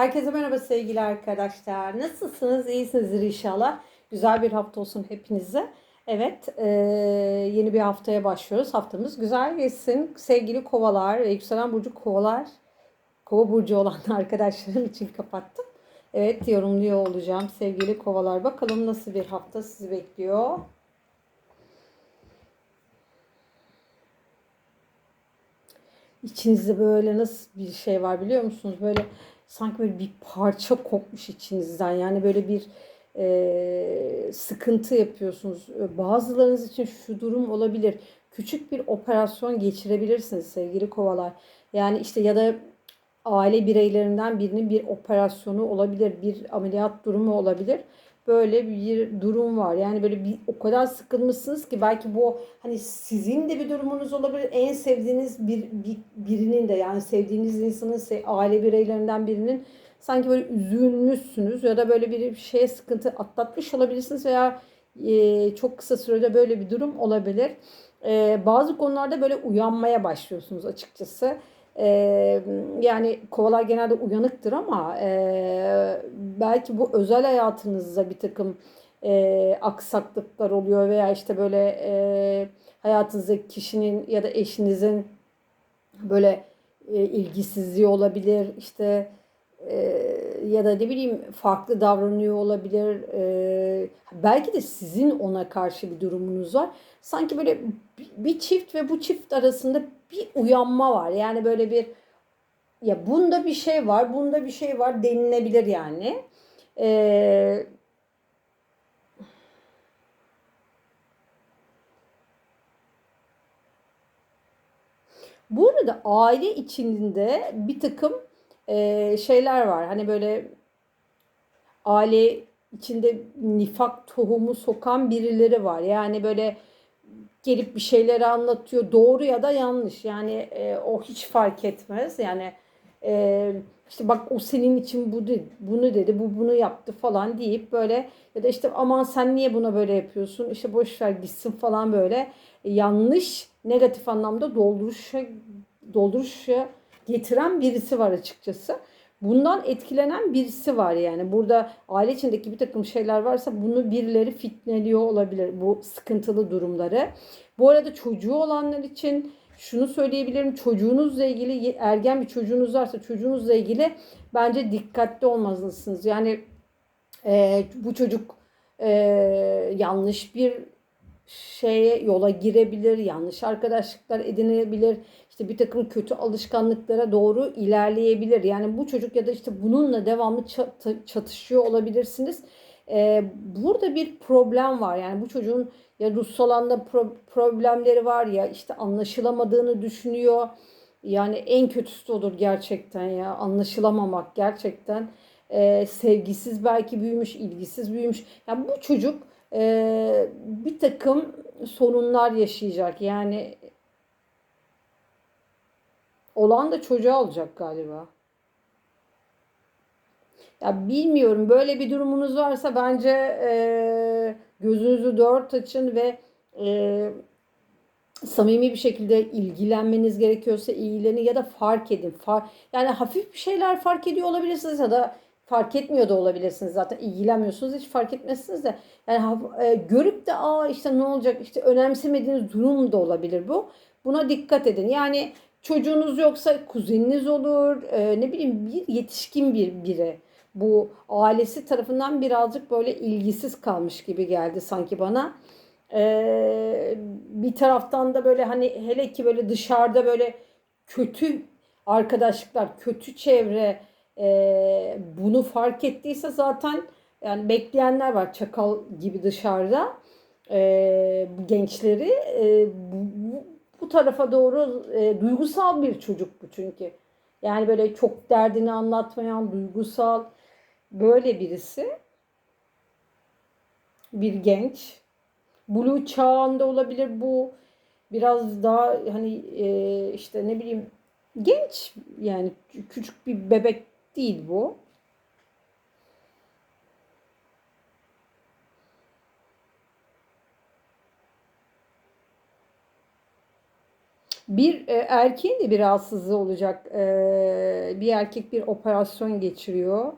Herkese merhaba sevgili arkadaşlar. Nasılsınız? İyisinizdir inşallah. Güzel bir hafta olsun hepinize. Evet, eee, yeni bir haftaya başlıyoruz. Haftamız güzel geçsin. Sevgili kovalar ve yükselen burcu kovalar, kova burcu olan arkadaşlarım için kapattım. Evet, yorumluyor olacağım sevgili kovalar. Bakalım nasıl bir hafta sizi bekliyor. İçinizde böyle nasıl bir şey var biliyor musunuz? Böyle sanki böyle bir parça kopmuş içinizden. Yani böyle bir e, sıkıntı yapıyorsunuz. Bazılarınız için şu durum olabilir. Küçük bir operasyon geçirebilirsiniz sevgili kovalar. Yani işte ya da aile bireylerinden birinin bir operasyonu olabilir, bir ameliyat durumu olabilir böyle bir durum var. Yani böyle bir o kadar sıkılmışsınız ki belki bu hani sizin de bir durumunuz olabilir. En sevdiğiniz bir, bir birinin de yani sevdiğiniz insanın aile bireylerinden birinin sanki böyle üzülmüşsünüz ya da böyle bir şeye sıkıntı atlatmış olabilirsiniz veya e, çok kısa sürede böyle bir durum olabilir. E, bazı konularda böyle uyanmaya başlıyorsunuz açıkçası. Ee, yani kovalar genelde uyanıktır ama e, belki bu özel hayatınızda bir takım e, aksaklıklar oluyor veya işte böyle e, hayatınızdaki kişinin ya da eşinizin böyle e, ilgisizliği olabilir işte e, ya da ne bileyim farklı davranıyor olabilir. E, belki de sizin ona karşı bir durumunuz var. Sanki böyle bir çift ve bu çift arasında bir uyanma var. Yani böyle bir ya bunda bir şey var, bunda bir şey var denilebilir yani. Ee, bu arada aile içinde bir takım e, şeyler var. Hani böyle aile içinde nifak tohumu sokan birileri var. Yani böyle gelip bir şeyleri anlatıyor. Doğru ya da yanlış. Yani e, o hiç fark etmez. Yani e, işte bak o senin için bu dedi, bunu dedi, bu bunu yaptı falan deyip böyle ya da işte aman sen niye buna böyle yapıyorsun? İşte boş ver gitsin falan böyle e, yanlış negatif anlamda dolduruşa dolduruşa getiren birisi var açıkçası bundan etkilenen birisi var yani. Burada aile içindeki bir takım şeyler varsa bunu birileri fitneliyor olabilir bu sıkıntılı durumları. Bu arada çocuğu olanlar için şunu söyleyebilirim. Çocuğunuzla ilgili ergen bir çocuğunuz varsa çocuğunuzla ilgili bence dikkatli olmalısınız. Yani e, bu çocuk e, yanlış bir şeye yola girebilir, yanlış arkadaşlıklar edinebilir, işte bir takım kötü alışkanlıklara doğru ilerleyebilir. Yani bu çocuk ya da işte bununla devamlı çatışıyor olabilirsiniz. Ee, burada bir problem var. Yani bu çocuğun ya ruhsal anda pro- problemleri var ya işte anlaşılamadığını düşünüyor. Yani en kötüsü olur gerçekten ya anlaşılamamak gerçekten. Ee, sevgisiz belki büyümüş, ilgisiz büyümüş. Yani bu çocuk e, bir takım sorunlar yaşayacak. Yani olan da çocuğa olacak galiba. Ya bilmiyorum böyle bir durumunuz varsa bence e, gözünüzü dört açın ve e, samimi bir şekilde ilgilenmeniz gerekiyorsa ilgilenin ya da fark edin. Far, yani hafif bir şeyler fark ediyor olabilirsiniz ya da fark etmiyor da olabilirsiniz zaten ilgilenmiyorsunuz hiç fark etmezsiniz de yani e, görüp de aa işte ne olacak işte önemsemediğiniz durum da olabilir bu. Buna dikkat edin. Yani çocuğunuz yoksa kuzeniniz olur e, ne bileyim bir yetişkin bir biri bu ailesi tarafından birazcık böyle ilgisiz kalmış gibi geldi sanki bana. Ee, bir taraftan da böyle hani hele ki böyle dışarıda böyle kötü arkadaşlıklar, kötü çevre e, bunu fark ettiyse zaten yani bekleyenler var çakal gibi dışarıda e, gençleri e, bu, bu tarafa doğru e, duygusal bir çocuk bu çünkü. Yani böyle çok derdini anlatmayan, duygusal böyle birisi. Bir genç. Blue çağında olabilir bu. Biraz daha hani e, işte ne bileyim genç yani küçük bir bebek değil bu. Bir e, erkeğin de bir rahatsızlığı olacak. E, bir erkek bir operasyon geçiriyor.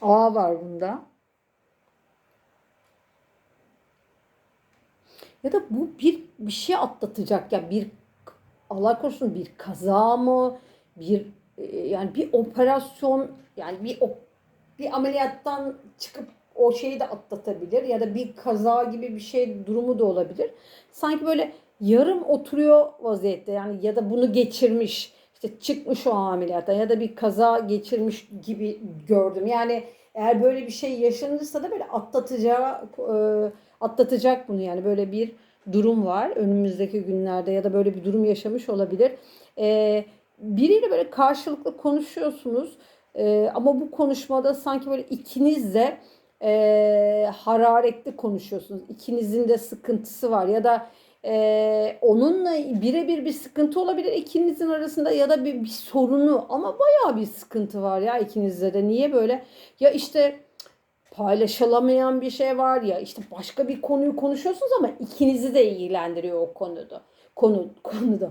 A var bunda. Ya da bu bir bir şey atlatacak ya bir Allah korusun bir kaza mı bir e, yani bir operasyon yani bir bir ameliyattan çıkıp o şeyi de atlatabilir ya da bir kaza gibi bir şey durumu da olabilir. Sanki böyle yarım oturuyor vaziyette yani ya da bunu geçirmiş işte çıkmış o ameliyata ya da bir kaza geçirmiş gibi gördüm. Yani eğer böyle bir şey yaşanırsa da böyle atlatacağı e, atlatacak bunu yani böyle bir durum var önümüzdeki günlerde ya da böyle bir durum yaşamış olabilir. E, biriyle böyle karşılıklı konuşuyorsunuz e, ama bu konuşmada sanki böyle ikiniz de e, hararetli konuşuyorsunuz. İkinizin de sıkıntısı var ya da e, onunla birebir bir sıkıntı olabilir ikinizin arasında ya da bir, bir sorunu ama bayağı bir sıkıntı var ya ikinizde de. Niye böyle? Ya işte paylaşılamayan bir şey var ya işte başka bir konuyu konuşuyorsunuz ama ikinizi de ilgilendiriyor o konuda. Konu konuda.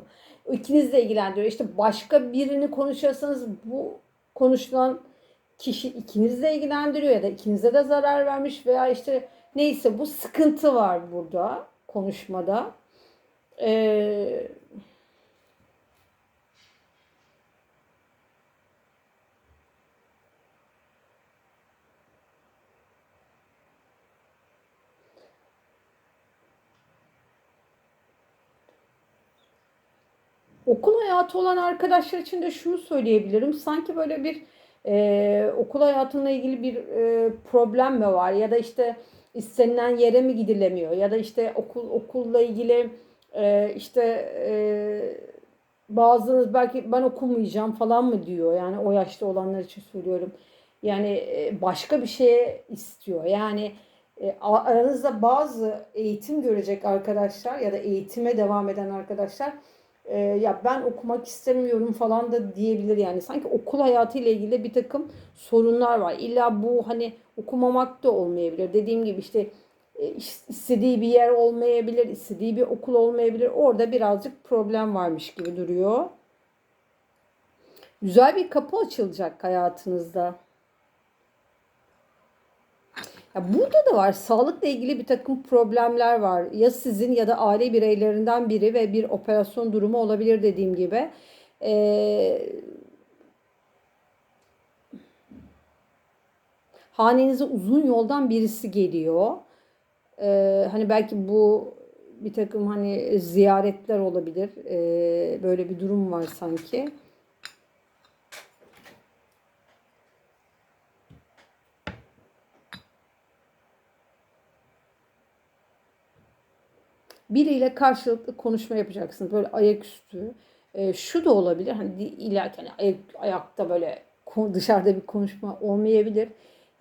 İkinizi de ilgilendiriyor. İşte başka birini konuşuyorsanız bu konuşulan kişi ikinizi de ilgilendiriyor ya da ikinize de zarar vermiş veya işte neyse bu sıkıntı var burada konuşmada. Ee, okul hayatı olan arkadaşlar için de şunu söyleyebilirim. Sanki böyle bir e, okul hayatıyla ilgili bir e, problem mi var? Ya da işte istenilen yere mi gidilemiyor? Ya da işte okul okulla ilgili e, işte e, bazınız belki ben okumayacağım falan mı diyor? Yani o yaşta olanlar için söylüyorum. Yani e, başka bir şeye istiyor. Yani e, aranızda bazı eğitim görecek arkadaşlar ya da eğitime devam eden arkadaşlar e, ya ben okumak istemiyorum falan da diyebilir yani. Sanki okul hayatı ile ilgili bir takım sorunlar var. İlla bu hani okumamak da olmayabilir. Dediğim gibi işte e, istediği bir yer olmayabilir, istediği bir okul olmayabilir. Orada birazcık problem varmış gibi duruyor. Güzel bir kapı açılacak hayatınızda. Ya burada da var sağlıkla ilgili bir takım problemler var. Ya sizin ya da aile bireylerinden biri ve bir operasyon durumu olabilir dediğim gibi. Ee, hanenize uzun yoldan birisi geliyor. Ee, hani belki bu bir takım hani ziyaretler olabilir. Ee, böyle bir durum var sanki. Biriyle karşılıklı konuşma yapacaksınız. Böyle ayaküstü. E, şu da olabilir. Hani ilerken hani ayak, ayakta böyle dışarıda bir konuşma olmayabilir.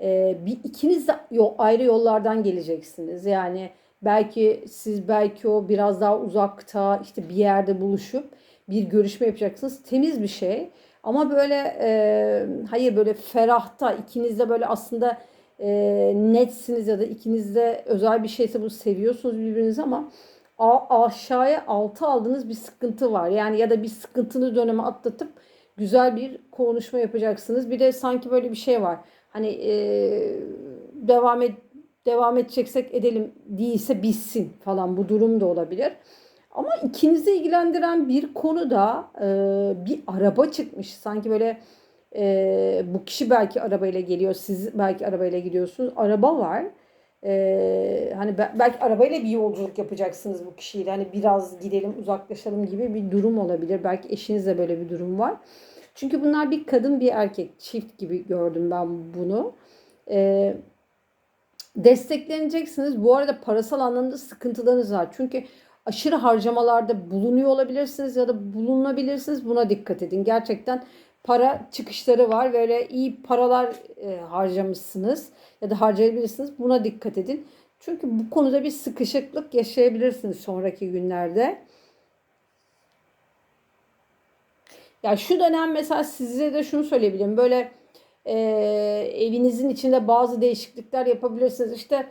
E, bir ikiniz de yol, ayrı yollardan geleceksiniz. Yani belki siz belki o biraz daha uzakta işte bir yerde buluşup bir görüşme yapacaksınız. Temiz bir şey. Ama böyle e, hayır böyle ferahta ikiniz de böyle aslında e, netsiniz ya da ikiniz de özel bir şeyse bu seviyorsunuz birbirinizi ama aşağıya altı aldığınız bir sıkıntı var. Yani ya da bir sıkıntılı dönemi atlatıp güzel bir konuşma yapacaksınız. Bir de sanki böyle bir şey var. Hani e, devam et devam edeceksek edelim değilse bitsin falan bu durum da olabilir. Ama ikinizi ilgilendiren bir konuda e, bir araba çıkmış. Sanki böyle e, bu kişi belki arabayla geliyor, siz belki arabayla gidiyorsunuz. Araba var ee, hani belki arabayla bir yolculuk yapacaksınız bu kişiyle. Hani biraz gidelim uzaklaşalım gibi bir durum olabilir. Belki eşinizde böyle bir durum var. Çünkü bunlar bir kadın bir erkek çift gibi gördüm ben bunu. Ee, destekleneceksiniz. Bu arada parasal anlamda sıkıntılarınız var. Çünkü aşırı harcamalarda bulunuyor olabilirsiniz ya da bulunabilirsiniz. Buna dikkat edin. Gerçekten para çıkışları var. Böyle iyi paralar e, harcamışsınız ya da harcayabilirsiniz. Buna dikkat edin. Çünkü bu konuda bir sıkışıklık yaşayabilirsiniz sonraki günlerde. Ya şu dönem mesela size de şunu söyleyebilirim. Böyle e, evinizin içinde bazı değişiklikler yapabilirsiniz. İşte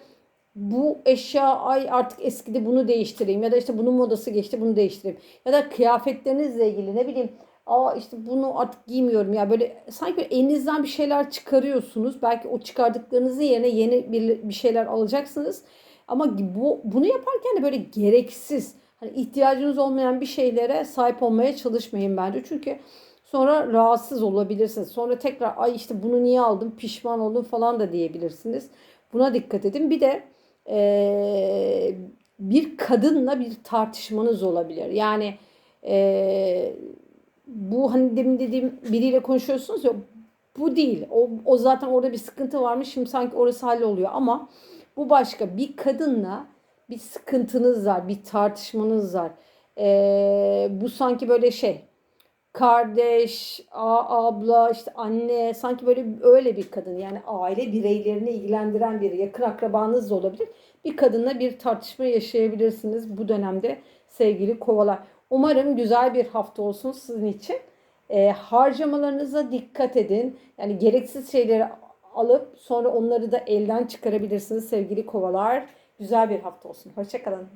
bu eşya ay artık eskidi bunu değiştireyim ya da işte bunun modası geçti bunu değiştireyim ya da kıyafetlerinizle ilgili ne bileyim aa işte bunu artık giymiyorum. Ya böyle sanki böyle elinizden bir şeyler çıkarıyorsunuz. Belki o çıkardıklarınızın yerine yeni bir, bir şeyler alacaksınız. Ama bu bunu yaparken de böyle gereksiz hani ihtiyacınız olmayan bir şeylere sahip olmaya çalışmayın bence. Çünkü sonra rahatsız olabilirsiniz. Sonra tekrar ay işte bunu niye aldım? Pişman oldum falan da diyebilirsiniz. Buna dikkat edin. Bir de e, bir kadınla bir tartışmanız olabilir. Yani e, bu hani demin dediğim biriyle konuşuyorsunuz ya bu değil. O, o zaten orada bir sıkıntı varmış. Şimdi sanki orası halloluyor ama bu başka. Bir kadınla bir sıkıntınız var, bir tartışmanız var. E, bu sanki böyle şey kardeş, a- abla, işte anne sanki böyle öyle bir kadın yani aile bireylerini ilgilendiren biri, yakın akrabanız da olabilir. Bir kadınla bir tartışma yaşayabilirsiniz bu dönemde sevgili kovalar. Umarım güzel bir hafta olsun sizin için. E, harcamalarınıza dikkat edin. Yani gereksiz şeyleri alıp sonra onları da elden çıkarabilirsiniz sevgili kovalar. Güzel bir hafta olsun. Hoşçakalın.